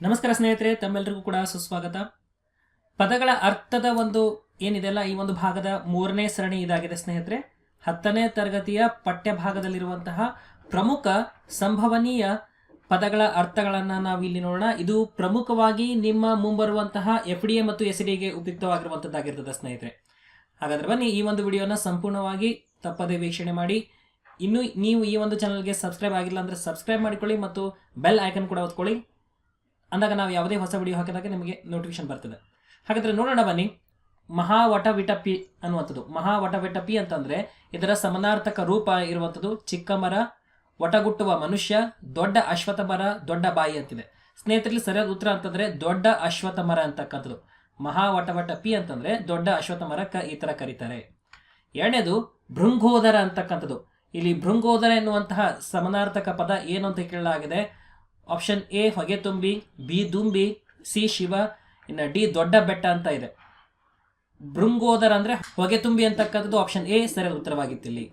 ನಮಸ್ಕಾರ ಸ್ನೇಹಿತರೆ ತಮ್ಮೆಲ್ಲರಿಗೂ ಕೂಡ ಸುಸ್ವಾಗತ. ಪದಗಳ ಅರ್ಥದ ಒಂದು ಏನಿದೆಲ್ಲ ಈ ಒಂದು ಭಾಗದ ಮೂರನೇ ಸರಣಿ ಇದಾಗಿದೆ ಸ್ನೇಹಿತರೆ, ಹತ್ತನೇ ತರಗತಿಯ ಪಠ್ಯ ಭಾಗದಲ್ಲಿರುವಂತಹ ಪ್ರಮುಖ ಸಂಭವನೀಯ ಪದಗಳ ಅರ್ಥಗಳನ್ನು ನಾವು ಇಲ್ಲಿ ನೋಡೋಣ. ಇದು ಪ್ರಮುಖವಾಗಿ ನಿಮ್ಮ ಮುಂಬರುವಂತಹ ಎಫ್ ಡಿ ಎ ಮತ್ತು ಎಸ್ ಡಿಗೆ ಉಪಯುಕ್ತವಾಗಿರುವಂಥದ್ದಾಗಿರ್ತದೆ ಸ್ನೇಹಿತರೆ. ಹಾಗಾದ್ರೆ ಬನ್ನಿ, ಈ ಒಂದು ವಿಡಿಯೋನ ಸಂಪೂರ್ಣವಾಗಿ ತಪ್ಪದೇ ವೀಕ್ಷಣೆ ಮಾಡಿ. ಇನ್ನು ನೀವು ಈ ಒಂದು ಚಾನಲ್ಗೆ ಸಬ್ಸ್ಕ್ರೈಬ್ ಆಗಿಲ್ಲ ಅಂದರೆ ಸಬ್ಸ್ಕ್ರೈಬ್ ಮಾಡಿಕೊಳ್ಳಿ ಮತ್ತು ಬೆಲ್ ಐಕನ್ ಕೂಡ ಒತ್ಕೊಳ್ಳಿ. ಅಂದಾಗ ನಾವು ಯಾವುದೇ ಹೊಸ ವಿಡಿಯೋ ಹಾಕಿದಾಗ ನಿಮಗೆ ನೋಟಿಫಿಕೇಶನ್ ಬರ್ತದೆ. ಹಾಗಾದರೆ ನೋಡೋಣ ಬನ್ನಿ ಮಹಾವಟವಿಟಪಿ ಅನ್ನುವಂಥದ್ದು. ಮಹಾವಟವಿಟಪಿ ಅಂತಂದರೆ ಇದರ ಸಮನಾರ್ಥಕ ರೂಪ ಇರುವಂಥದ್ದು ಚಿಕ್ಕ ಮರ ವಟಗುಟ್ಟುವ ಮನುಷ್ಯ, ದೊಡ್ಡ ಅಶ್ವಥ ಮರ, ದೊಡ್ಡ ಬಾಯಿ ಅಂತಿದೆ. ಸ್ನೇಹಿತರಲ್ಲಿ ಸರಿಯಾದ ಉತ್ತರ ಅಂತಂದರೆ ದೊಡ್ಡ ಅಶ್ವಥ ಮರ ಅಂತಕ್ಕಂಥದ್ದು. ಮಹಾವಟವಟಪಿ ಅಂತಂದರೆ ದೊಡ್ಡ ಅಶ್ವಥ ಮರ ಕ ಈ ಥರ ಕರೀತಾರೆ. ಎರಡನೇದು ಭೃಂಗೋದರ ಅಂತಕ್ಕಂಥದ್ದು. ಇಲ್ಲಿ ಭೃಂಗೋದರ ಎನ್ನುವಂತಹ ಸಮನಾರ್ಥಕ ಪದ ಏನು ಅಂತ ಕೇಳಲಾಗಿದೆ? ಆಪ್ಷನ್ ಎ ಹೊಗೆ ತುಂಬಿ ಬಿ ದುಂಬಿ ಸಿ ಶಿವ, ಇನ್ನು ಡಿ ದೊಡ್ಡ ಬೆಟ್ಟ ಅಂತ ಇದೆ. ಭೃಂಗೋದರ ಅಂದ್ರೆ ಹೊಗೆ ತುಂಬಿ ಅಂತಕ್ಕಂಥದ್ದು ಆಪ್ಷನ್ ಎ ಸರಿಯಾದ ಉತ್ತರವಾಗಿತ್ತು ಇಲ್ಲಿ.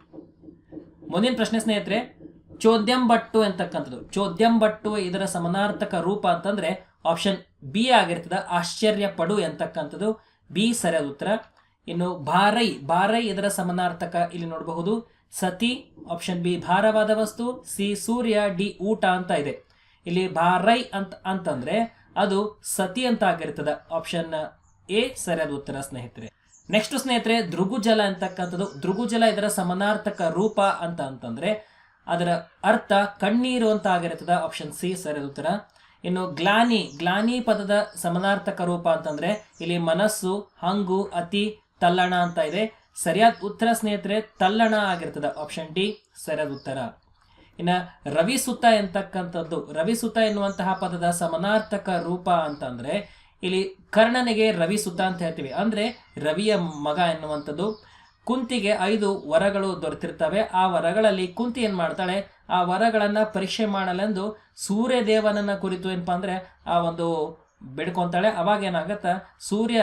ಮುಂದಿನ ಪ್ರಶ್ನೆ ಸ್ನೇಹಿತರೆ, ಚೋದ್ಯಂಬಟ್ಟು ಅಂತಕ್ಕಂಥದ್ದು. ಚೋದ್ಯಂಬಟ್ಟು ಇದರ ಸಮಾನಾರ್ಥಕ ರೂಪ ಅಂತಂದ್ರೆ ಆಪ್ಷನ್ ಬಿ ಆಗಿರ್ತದೆ ಆಶ್ಚರ್ಯ ಪಡು ಅಂತಕ್ಕಂಥದ್ದು. ಬಿ ಸರಿಯಾದ ಉತ್ತರ. ಇನ್ನು ಭಾರೈ ಭಾರೈ ಇದರ ಸಮನಾರ್ಥಕ ಇಲ್ಲಿ ನೋಡಬಹುದು. ಸತಿ ಆಪ್ಷನ್ ಬಿ ಭಾರವಾದ ವಸ್ತು ಸಿ ಸೂರ್ಯ ಡಿ ಊಟ ಅಂತ ಇದೆ. ಇಲ್ಲಿ ಭಾರೈ ಅಂತ, ಅಂತಂದ್ರೆ ಅದು ಸತಿ ಅಂತ ಆಗಿರ್ತದೆ. ಆಪ್ಷನ್ ಎ ಸರಿಯಾದ ಉತ್ತರ ಸ್ನೇಹಿತರೆ. ನೆಕ್ಸ್ಟ್ ಸ್ನೇಹಿತರೆ ದೃಗುಜಲ ಅಂತಕ್ಕಂಥದ್ದು. ದೃಗುಜಲ ಇದರ ಸಮನಾರ್ಥಕ ರೂಪ ಅಂತ ಅಂತಂದ್ರೆ ಅದರ ಅರ್ಥ ಕಣ್ಣೀರು ಅಂತ ಆಗಿರ್ತದ. ಆಪ್ಷನ್ ಸಿ ಸರಿಯಾದ ಉತ್ತರ. ಇನ್ನು ಗ್ಲಾನಿ ಗ್ಲಾನಿ ಪದದ ಸಮನಾರ್ಥಕ ರೂಪ ಅಂತಂದ್ರೆ ಇಲ್ಲಿ ಮನಸ್ಸು, ಹಂಗು, ಅತಿ, ತಲ್ಲಣ ಅಂತ ಇದೆ. ಸರಿಯಾದ ಉತ್ತರ ಸ್ನೇಹಿತರೆ, ತಲ್ಲಣ ಆಗಿರ್ತದ. ಆಪ್ಷನ್ ಡಿ ಸರಿಯಾದ ಉತ್ತರ. ಇನ್ನ ರವಿಸುತ ಎಂತಕ್ಕಂಥದ್ದು ರವಿಸುತ ಎನ್ನುವಂತಹ ಪದದ ಸಮನಾರ್ಥಕ ರೂಪ ಅಂತಂದರೆ ಇಲ್ಲಿ ಕರ್ಣನಿಗೆ ರವಿಸುತ ಅಂತ ಹೇಳ್ತೀವಿ. ಅಂದ್ರೆ ರವಿಯ ಮಗ ಎನ್ನುವಂಥದ್ದು. ಕುಂತಿಗೆ ಐದು ವರಗಳು ದೊರೆತಿರ್ತವೆ. ಆ ವರಗಳಲ್ಲಿ ಕುಂತಿ ಏನು ಮಾಡ್ತಾಳೆ? ಆ ವರಗಳನ್ನ ಪರೀಕ್ಷೆ ಮಾಡಲೆಂದು ಸೂರ್ಯ ದೇವನನ್ನ ಕುರಿತು ಏನಪ್ಪ ಅಂದರೆ ಆ ಒಂದು ಬೇಡ್ಕೊಂತಾಳೆ. ಅವಾಗ ಏನಾಗತ್ತ? ಸೂರ್ಯ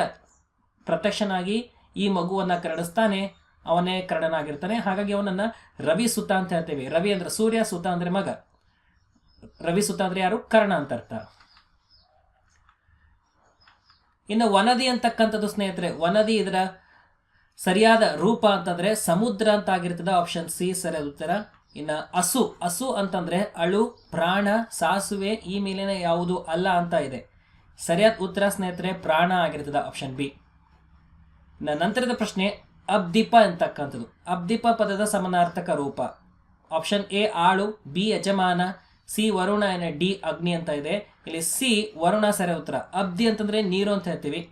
ಪ್ರತ್ಯಕ್ಷನಾಗಿ ಈ ಮಗುವನ್ನ ಕರಡಿಸ್ತಾನೆ. ಅವನೇ ಕರ್ಣನಾಗಿರ್ತಾನೆ. ಹಾಗಾಗಿ ಅವನನ್ನ ರವಿ ಸುತ ಅಂತ ಹೇಳ್ತೇವೆ. ರವಿ ಅಂದ್ರೆ ಸೂರ್ಯ, ಸುತ ಅಂದ್ರೆ ಮಗ. ರವಿ ಸುತ ಅಂದ್ರೆ ಯಾರು? ಕರ್ಣ ಅಂತ ಅರ್ಥ. ಇನ್ನು ವನದಿ ಅಂತಕ್ಕಂಥದ್ದು ಸ್ನೇಹಿತರೆ, ವನದಿ ಇದರ ಸರಿಯಾದ ರೂಪ ಅಂತಂದ್ರೆ ಸಮುದ್ರ ಅಂತ ಆಗಿರ್ತದೆ. ಆಪ್ಷನ್ ಸಿ ಸರಿಯಾದ ಉತ್ತರ. ಇನ್ನು ಹಸು ಹಸು ಅಂತಂದ್ರೆ ಅಳು, ಪ್ರಾಣ, ಸಾಸುವೆ, ಈ ಮೇಲಿನ ಯಾವುದು ಅಲ್ಲ ಅಂತ ಇದೆ. ಸರಿಯಾದ ಉತ್ತರ ಸ್ನೇಹಿತರೆ, ಪ್ರಾಣ ಆಗಿರ್ತದೆ ಆಪ್ಷನ್ ಬಿ ನಂತರದ ಪ್ರಶ್ನೆ ಅಬ್ದೀಪ ಅಂತಕ್ಕಂಥದ್ದು ಅಬ್ದೀಪ ಪದದ ಸಮನಾರ್ಥಕ ರೂಪ. ಆಪ್ಷನ್ ಎ ಆಳು. ಬಿ ಯಜಮಾನ. ಸಿ ವರುಣ ಡಿ, ಅಗ್ನಿ ಅಂತ ಇದೆ. ಇಲ್ಲಿ ಸಿ ವರುಣ ಸರಿ ಉತ್ತರ. ಅಬ್ದಿ ಅಂತಂದ್ರೆ ನೀರು ಅಂತ ಹೇಳ್ತೀವಿ.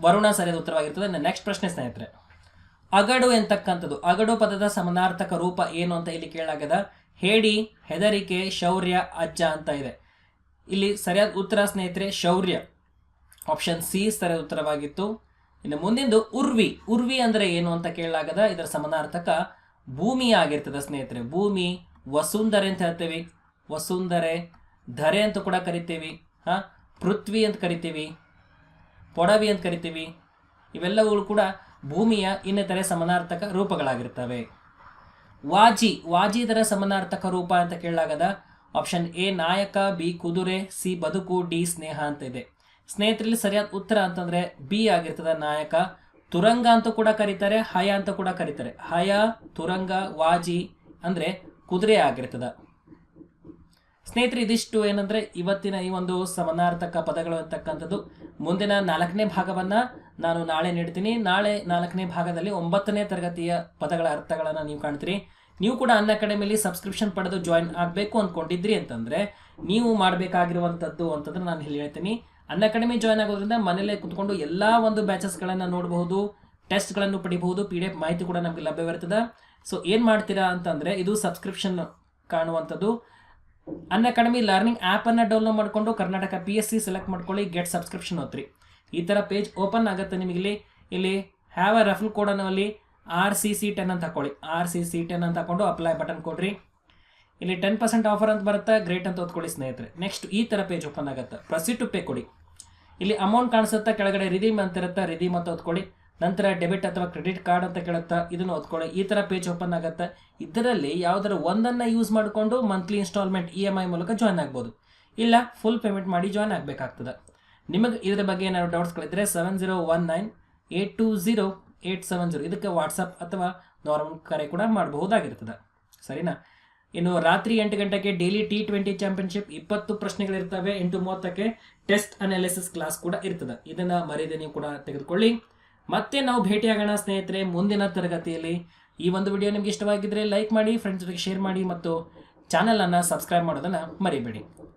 ವರುಣ ಸರಿಯಾದ ಉತ್ತರವಾಗಿರ್ತದೆ. ನೆಕ್ಸ್ಟ್ ಪ್ರಶ್ನೆ ಸ್ನೇಹಿತರೆ. ಅಗಡು ಎಂತಕ್ಕಂಥದ್ದು? ಅಗಡು ಪದದ ಸಮನಾರ್ಥಕ ರೂಪ ಏನು ಅಂತ ಇಲ್ಲಿ ಕೇಳಾಗದ ಹೇಡಿ, ಹೆದರಿಕೆ, ಶೌರ್ಯ, ಅಜ್ಜ ಅಂತ ಇದೆ. ಇಲ್ಲಿ ಸರಿಯಾದ ಉತ್ತರ ಸ್ನೇಹಿತರೆ, ಶೌರ್ಯ. ಆಪ್ಷನ್ ಸಿ ಸರಿಯಾದ ಉತ್ತರವಾಗಿತ್ತು. ಇನ್ನು ಮುಂದಿಂದು ಉರ್ವಿ. ಉರ್ವಿ ಅಂದರೆ ಏನು ಅಂತ ಕೇಳಲಾಗದ ಇದರ ಸಮಾನಾರ್ಥಕ ಭೂಮಿ ಆಗಿರ್ತದೆ ಸ್ನೇಹಿತರೆ. ಭೂಮಿ ವಸುಂಧರೆ ಅಂತ ಹೇಳ್ತೇವೆ. ವಸುಂಧರೆ, ಧರೆ ಅಂತ ಕೂಡ ಕರಿತೀವಿ. ಹಾಂ, ಪೃಥ್ವಿ ಅಂತ ಕರಿತೀವಿ. ಪೊಡವಿ ಅಂತ ಕರಿತೀವಿ. ಇವೆಲ್ಲವುಗಳು ಕೂಡ ಭೂಮಿಯ ಇನ್ನಿತರೆ ಸಮಾನಾರ್ಥಕ ರೂಪಗಳಾಗಿರ್ತವೆ. ವಾಜಿ. ವಾಜಿ ಇದರ ಸಮಾನಾರ್ಥಕ ರೂಪ ಅಂತ ಕೇಳಲಾಗದ ಆಪ್ಷನ್ ಎ ನಾಯಕ, ಬಿ ಕುದುರೆ, ಸಿ ಬದುಕು, ಡಿ ಸ್ನೇಹ ಅಂತ ಇದೆ. ಸ್ನೇಹಿತರಲ್ಲಿ ಸರಿಯಾದ ಉತ್ತರ ಅಂತಂದ್ರೆ ಬಿ ಆಗಿರ್ತದೆ ನಾಯಕ. ತುರಂಗ ಅಂತ ಕೂಡ ಕರೀತಾರೆ, ಹಯ ಅಂತ ಕೂಡ ಕರೀತಾರೆ. ಹಯ, ತುರಂಗ, ವಾಜಿ ಅಂದ್ರೆ ಕುದುರೆ ಆಗಿರ್ತದೆ. ಸ್ನೇಹಿತರೆ, ಇದಿಷ್ಟು ಏನಂದ್ರೆ ಇವತ್ತಿನ ಈ ಒಂದು ಸಮನಾರ್ಥಕ ಪದಗಳು ಅಂತಕ್ಕಂಥದ್ದು. ಮುಂದಿನ ನಾಲ್ಕನೇ ಭಾಗವನ್ನ ನಾನು ನಾಳೆ ನೀಡ್ತೀನಿ. ನಾಳೆ ನಾಲ್ಕನೇ ಭಾಗದಲ್ಲಿ ಒಂಬತ್ತನೇ ತರಗತಿಯ ಪದಗಳ ಅರ್ಥಗಳನ್ನು ನೀವು ಕಾಣ್ತೀರಿ. ನೀವು ಕೂಡ ಅನ್ನ ಅಕಾಡೆಮಿಲಿ ಸಬ್ಸ್ಕ್ರಿಪ್ಷನ್ ಪಡೆದು ಜಾಯಿನ್ ಆಗಬೇಕು ಅಂದ್ಕೊಂಡಿದ್ರಿ ಅಂತಂದ್ರೆ, ನೀವು ಮಾಡಬೇಕಾಗಿರುವಂಥದ್ದು ಅಂತಂದ್ರೆ ನಾನು ಇಲ್ಲಿ ಹೇಳ್ತೀನಿ. ಅನ್ನ ಅಕಾಡೆಮಿ ಜಾಯ್ನ್ ಆಗೋದ್ರಿಂದ ಮನೆಯಲ್ಲೇ ಕುತ್ಕೊಂಡು ಎಲ್ಲ ಒಂದು ಬ್ಯಾಚಸ್ಗಳನ್ನು ನೋಡಬಹುದು ಟೆಸ್ಟ್ಗಳನ್ನು ಪಡಿಬಹುದು ಪಿ ಡಿ ಎಫ್ ಮಾಹಿತಿ ಕೂಡ ನಮಗೆ ಲಭ್ಯವಿರ್ತದೆ ಸೊ ಏನು ಮಾಡ್ತೀರಾ ಅಂತಂದರೆ ಇದು ಸಬ್ಸ್ಕ್ರಿಪ್ಷನ್ ಕಾಣುವಂಥದ್ದು. ಅನ್ ಅಕಾಡೆಮಿ ಲರ್ನಿಂಗ್ ಆ್ಯಪನ್ನು ಡೌನ್ಲೋಡ್ ಮಾಡಿಕೊಂಡು Karnataka P S C select ಮಾಡ್ಕೊಳ್ಳಿ ಗೆಟ್ ಸಬ್ಸ್ಕ್ರಿಪ್ಷನ್ ಓದ್ರಿ. ಈ ಥರ ಪೇಜ್ ಓಪನ್ ಆಗುತ್ತೆ ನಿಮಗೆ ಇಲ್ಲಿ. ಇಲ್ಲಿ ಹ್ಯಾವ್ ಅ ರೆಫಲ್ ಕೋಡ್ ಅನ್ನೋಲ್ಲಿ ಆರ್ ಸಿ ಸಿ ಟೆನ್ ಅಂತ ಹಾಕೊಳ್ಳಿ. ಆರ್ ಸಿ ಸಿ ಟೆನ್ ಅಂತ ಹಾಕೊಂಡು ಅಪ್ಲೈ ಬಟನ್ ಕೊಡ್ರಿ. ಇಲ್ಲಿ ಟೆನ್ ಪರ್ಸೆಂಟ್ ಆಫರ್ ಅಂತ ಬರುತ್ತೆ ಗ್ರೇಟ್ ಅಂತ ಓದ್ಕೊಳ್ಳಿ ಸ್ನೇಹಿತರೆ. ನೆಕ್ಸ್ಟ್ ಈ ಥರ ಪೇಜ್ ಓಪನ್ ಆಗುತ್ತೆ. ಪ್ರಸಿ ಟು ಪೇ ಕೊಡಿ. ಇಲ್ಲಿ ಅಮೌಂಟ್ ಕಾಣಿಸುತ್ತೆ, ಕೆಳಗಡೆ ರಿದೀಮ್ ಅಂತ ಇರುತ್ತೆ ರಿದೀಮ್ ಅಂತ ಓದ್ಕೊಳ್ಳಿ. ನಂತರ ಡೆಬಿಟ್ ಅಥವಾ ಕ್ರೆಡಿಟ್ ಕಾರ್ಡ್ ಅಂತ ಕೇಳುತ್ತಾ, ಇದನ್ನು ಓದ್ಕೊಳ್ಳಿ. ಈ ಥರ ಪೇಜ್ ಓಪನ್ ಆಗುತ್ತೆ. ಇದರಲ್ಲಿ ಯಾವುದರ ಒಂದನ್ನು ಯೂಸ್ ಮಾಡಿಕೊಂಡು monthly instalment E M I ಮೂಲಕ ಜಾಯ್ನ್ ಆಗ್ಬೋದು. ಇಲ್ಲ ಫುಲ್ ಪೇಮೆಂಟ್ ಮಾಡಿ ಜಾಯ್ನ್ ಆಗಬೇಕಾಗ್ತದೆ. ನಿಮಗೆ ಇದರ ಬಗ್ಗೆ ಏನಾದ್ರು ಡೌಟ್ಸ್ಗಳಿದ್ದರೆ seven zero one nine eight two zero eight seven zero ಇದಕ್ಕೆ ವಾಟ್ಸಪ್ ಅಥವಾ ನಾರ್ಮಲ್ ಕರೆ ಕೂಡ ಮಾಡಬಹುದಾಗಿರ್ತದೆ. ಸರಿನಾ? ಇನ್ನು ರಾತ್ರಿ ಎಂಟು ಗಂಟೆಗೆ ಡೈಲಿ ಟಿ ಟ್ವೆಂಟಿ ಚಾಂಪಿಯನ್ಶಿಪ್ ಇಪ್ಪತ್ತು ಪ್ರಶ್ನೆಗಳಿರ್ತವೆ, ಎಂಟು ಮೂವತ್ತಕ್ಕೆ ಟೆಸ್ಟ್ ಅನಾಲಿಸಿಸ್ ಕ್ಲಾಸ್ ಕೂಡ ಇರ್ತದೆ. ಇದನ್ನು ಮರೆಯದೆ ನೀವು ಕೂಡ ತೆಗೆದುಕೊಳ್ಳಿ. ಮತ್ತೆ ನಾವು ಭೇಟಿಯಾಗೋಣ ಸ್ನೇಹಿತರೆ, ಮುಂದಿನ ತರಗತಿಯಲ್ಲಿ. ಈ ಒಂದು ವಿಡಿಯೋ ನಿಮ್ಗೆ ಇಷ್ಟವಾಗಿದ್ದರೆ ಲೈಕ್ ಮಾಡಿ ಫ್ರೆಂಡ್ಸ್ ಜೊತೆಗೆ ಶೇರ್ ಮಾಡಿ ಮತ್ತು ಚಾನಲನ್ನು ಸಬ್ಸ್ಕ್ರೈಬ್ ಮಾಡೋದನ್ನು ಮರಿಬೇಡಿ.